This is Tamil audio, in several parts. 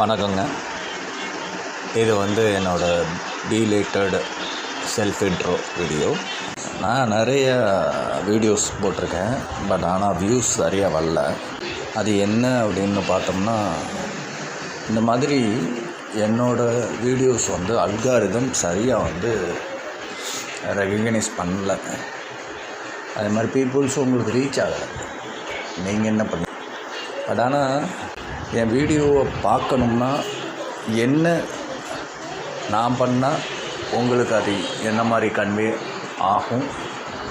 வணக்கங்க. இது வந்து என்னோடய டீலேட்டட் செல்ஃப் இன்ட்ரோ வீடியோ நான் நிறைய வீடியோஸ் போட்டிருக்கேன் பட் ஆனால் வியூஸ் சரியாக வரல. அது என்ன அப்படின்னு பார்த்தோம்னா இந்த மாதிரி என்னோடய வீடியோஸ் வந்து அல்காரிதம் சரியாக வந்து ரெகக்னைஸ் பண்ணல. அதே மாதிரி பீப்புள்ஸும் உங்களுக்கு ரீச் ஆகலை. நீங்கள் என்ன பண்ணி பட் ஆனால் என் வீடியோவை பார்க்கணும்னா என்ன நான் பண்ணால் உங்களுக்கு அது என்ன மாதிரி கன்வே ஆகும்?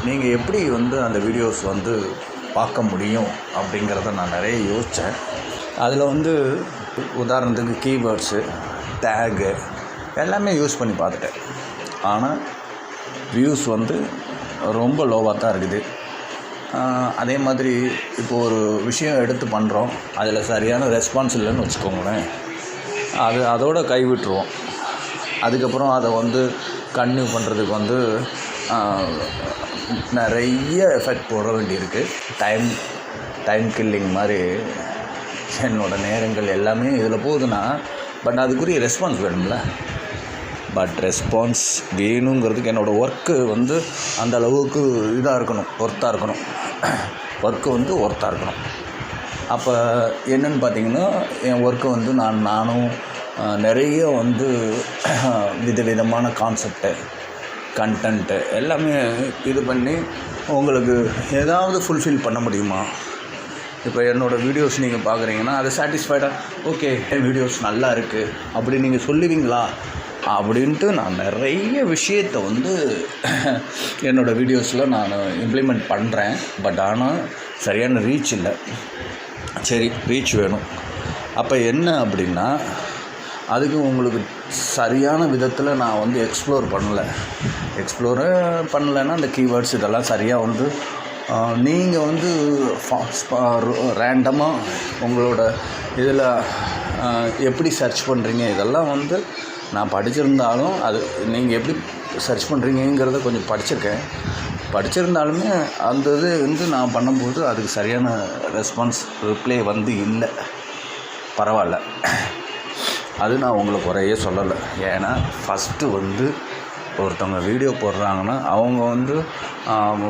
நீங்கள் எப்படி வந்து அந்த வீடியோஸ் வந்து பார்க்க முடியும் அப்படிங்கிறத நான் நிறைய யோசித்தேன் அதில் வந்து உதாரணத்துக்கு கீவேர்ட்ஸு டேகு எல்லாமே யூஸ் பண்ணி பார்த்துட்டேன். ஆனால் வியூஸ் வந்து ரொம்ப லோவாக தான் இருக்குது. அதே மாதிரி இப்போ ஒரு விஷயம் எடுத்து பண்ணுறோம் அதில் சரியான ரெஸ்பான்ஸ் இல்லைன்னு வச்சுக்கோங்களேன். அது அதோட கைவிட்டுருவோம். அதுக்கப்புறம் அதை வந்து கன்டினியூ பண்ணுறதுக்கு வந்து நிறைய எஃபெக்ட் போட வேண்டியிருக்கு. டைம் டைம் கில்லிங் மாதிரி என்னோடய நேரங்கள் எல்லாமே இதில் போகுதுன்னா பட் அதுக்குரிய ரெஸ்பான்ஸ் வேணும்ல. பட் ரெஸ்பான்ஸ் வேணுங்கிறதுக்கு என்னோடய ஒர்க்கு வந்து அந்த அளவுக்கு இதாக இருக்கணும் ஒர்த்தாக இருக்கணும். ஒர்க்கு வந்து ஒர்த்தாக இருக்கணும். அப்போ என்னென்னு பார்த்தீங்கன்னா என் ஒர்க்கை வந்து நான் நானும் நிறைய வந்து விதவிதமான கான்செப்டு கண்டென்ட்டு எல்லாமே இது பண்ணி உங்களுக்கு ஏதாவது ஃபுல்ஃபில் பண்ண முடியுமா? இப்போ என்னோடய வீடியோஸ் நீங்கள் பார்க்குறீங்கன்னா அது சாட்டிஸ்ஃபைடாக ஓகே என் வீடியோஸ் நல்லா இருக்குது அப்படி நீங்கள் சொல்லுவீங்களா? அப்படின்ட்டு நான் நிறைய விஷயத்தை வந்து என்னோடய வீடியோஸில் நான் இம்ப்ளிமெண்ட் பண்ணுறேன் பட் ஆனால் சரியான ரீச் இல்லை. சரி ரீச் வேணும். அப்போ என்ன அப்படின்னா அதுக்கு உங்களுக்கு சரியான விதத்தில் நான் வந்து எக்ஸ்ப்ளோர் பண்ணலை. எக்ஸ்ப்ளோரு பண்ணலைன்னா அந்த கீவேர்ட்ஸ் இதெல்லாம் சரியாக வந்து நீங்கள் வந்து ரேண்டமாக உங்களோட இதில் எப்படி சர்ச் பண்ணுறீங்க இதெல்லாம் வந்து நான் படிச்சிருந்தாலும் அது நீங்கள் எப்படி சர்ச் பண்ணுறீங்கிறத கொஞ்சம் படிச்சிருக்கேன். படிச்சிருந்தாலுமே அந்த இது வந்து நான் பண்ணும்போது அதுக்கு சரியான ரெஸ்பான்ஸ் ரிப்ளை வந்து இல்லை. பரவாயில்ல. அது நான் உங்களை குறையே சொல்லலை. ஏன்னா ஃபஸ்ட்டு வந்து ஒருத்தவங்க வீடியோ போடுறாங்கன்னா அவங்க வந்து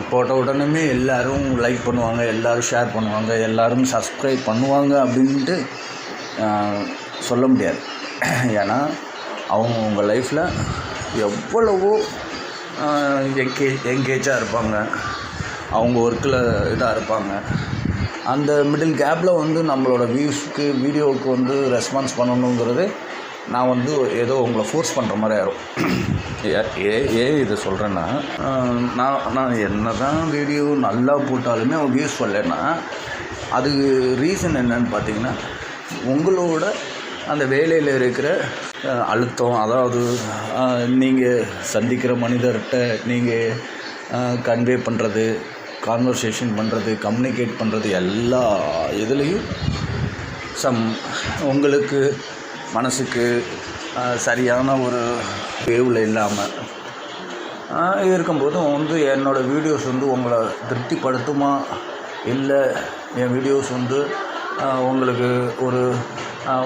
போட்ட உடனே எல்லோரும் லைக் பண்ணுவாங்க எல்லோரும் ஷேர் பண்ணுவாங்க எல்லோரும் சப்ஸ்கிரைப் பண்ணுவாங்க அப்படின்ட்டு சொல்ல முடியாது. ஏன்னா அவங்க உங்கள் லைஃப்பில் எவ்வளவோ எங்கே எங்கேஜாக இருப்பாங்க. அவங்க ஒர்க்கில் இதாக இருப்பாங்க. அந்த மிடில் கேப்பில் வந்து நம்மளோட வியூஸ்க்கு வீடியோவுக்கு வந்து ரெஸ்பான்ஸ் பண்ணணுங்கிறது நான் வந்து ஏதோ உங்களை ஃபோர்ஸ் பண்ணுற மாதிரி ஆயிரும். ஏ- ஏ ஏன் இதை சொல்கிறேன்னா நான் நான் என்ன தான் வீடியோ நல்லா போட்டாலுமே அவங்க வியூஸ் வரலன்னா அதுக்கு ரீசன் என்னன்னு பார்த்தீங்கன்னா உங்களோட அந்த வேலையில் இருக்கிற அழுத்தம். அதாவது நீங்கள் சந்திக்கிற மனிதர்கிட்ட நீங்கள் கன்வே பண்ணுறது கான்வர்சேஷன் பண்ணுறது கம்யூனிகேட் பண்ணுறது எல்லா இதுலேயும் சம் உங்களுக்கு மனசுக்கு சரியான ஒரு வேவில் இல்லாமல் இருக்கும்போதும் வந்து என்னோடய வீடியோஸ் வந்து உங்களை திருப்திப்படுத்துமா? இல்லை என் வீடியோஸ் வந்து உங்களுக்கு ஒரு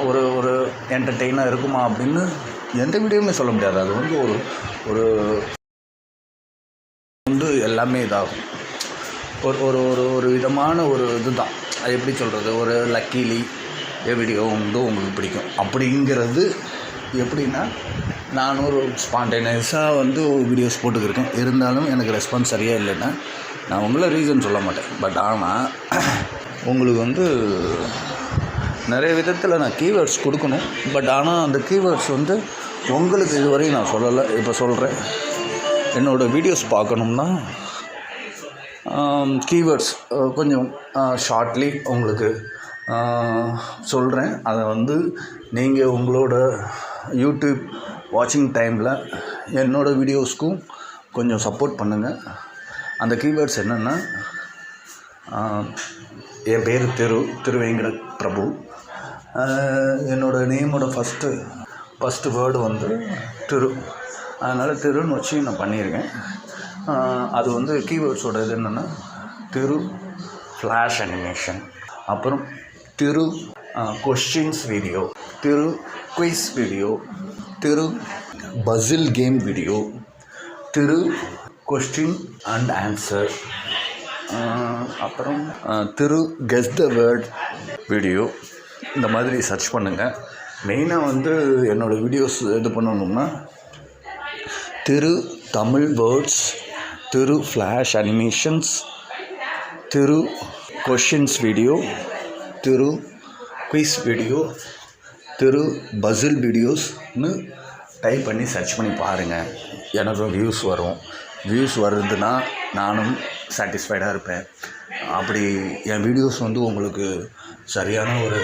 ஒரு ஒரு என்டர்டெயினாக இருக்குமா அப்படின்னு எந்த வீடியோவுமே சொல்ல முடியாது. அது வந்து ஒரு ஒரு வந்து எல்லாமே இதாகும். ஒரு ஒரு ஒரு ஒரு விதமான ஒரு இதுதான். அது எப்படி சொல்கிறது ஒரு லக்கீலி வீடியோ வந்து உங்களுக்கு பிடிக்கும். அப்படிங்கிறது எப்படின்னா நான் ஒரு ஸ்பான்டேனியஸாக வந்து வீடியோஸ் போட்டுக்கிருக்கேன். இருந்தாலும் எனக்கு ரெஸ்பான்ஸ் சரியாக இல்லைன்னா நான் உங்களை ரீசன் சொல்ல மாட்டேன். பட் ஆனால் உங்களுக்கு வந்து நிறைய விதத்தில் நான் கீவேர்ட்ஸ் கொடுக்கணும். பட் ஆனால் அந்த கீவேர்ட்ஸ் வந்து உங்களுக்கு இதுவரையும் நான் சொல்லலை. இப்போ சொல்கிறேன் என்னோடய வீடியோஸ் பார்க்கணும்னா கீவேர்ட்ஸ் கொஞ்சம் ஷார்ட்லி உங்களுக்கு சொல்கிறேன் அதை வந்து நீங்கள் உங்களோட யூடியூப் வாட்சிங் டைமில் என்னோடய வீடியோஸ்க்கும் கொஞ்சம் சப்போர்ட் பண்ணுங்கள் அந்த கீவேர்ட்ஸ் என்னென்னா என் பேர் திரு திருவேங்கட பிரபு. என்னோடய நேமோட ஃபஸ்ட்டு ஃபஸ்ட்டு வேர்டு வந்து திரு. அதனால் திருன்னு வச்சு நான் பண்ணியிருக்கேன். அது வந்து கீவேர்ட்ஸோட இது என்னென்னா திரு ஃப்ளாஷ் அனிமேஷன் அப்புறம் Thiru questions video Thiru quiz video Thiru puzzle game video Thiru question and answer அப்புறம் Thiru guess the word video இந்த மாதிரி சர்ச் பண்ணுங்கள் மெயினாக வந்து என்னோடய வீடியோஸ் இது பண்ணணும்னா Thiru Tamil words Thiru flash animations Thiru questions video Thiru quiz video Thiru puzzle வீடியோஸ்னு type பண்ணி சர்ச் பண்ணி பாருங்கள் எனக்கும் வியூஸ் வரும். வியூஸ் வருதுன்னா நானும் சாட்டிஸ்ஃபைடாக இருப்பேன். அப்படி என் வீடியோஸ் வந்து உங்களுக்கு சரியான ஒரு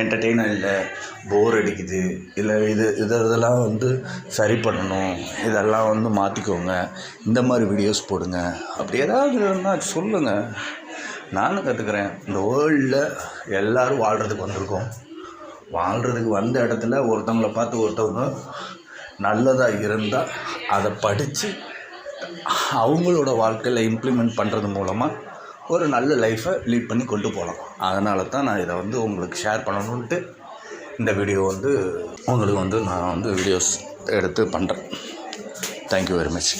என்டர்டெயினாக இல்லை போர் அடிக்குது இல்லை இது இது இதெல்லாம் வந்து சரி பண்ணணும் இதெல்லாம் வந்து மாற்றிக்கோங்க இந்த மாதிரி வீடியோஸ் போடுங்க. அப்படி ஏதாவது இருந்தால் சொல்லுங்கள் நானும் கற்றுக்குறேன் இந்த வேர்ல்டில் எல்லோரும் வாழ்கிறதுக்கு வந்திருக்கோம். வாழ்கிறதுக்கு வந்த இடத்துல ஒருத்தவங்கள பார்த்து ஒருத்தவங்க நல்லதாக இருந்தால் அதை படித்து அவங்களோட வாழ்க்கையில் இம்ப்ளிமெண்ட் பண்ணுறது மூலமாக ஒரு நல்ல லைஃப்பை லீட் பண்ணி கொண்டு போகலாம் அதனால தான் நான் இதை வந்து உங்களுக்கு ஷேர் பண்ணணுன்ட்டு இந்த வீடியோ வந்து உங்களுக்கு வந்து நான் வந்து வீடியோஸ் எடுத்து பண்ணுறேன் தேங்க்யூ வெரி மச்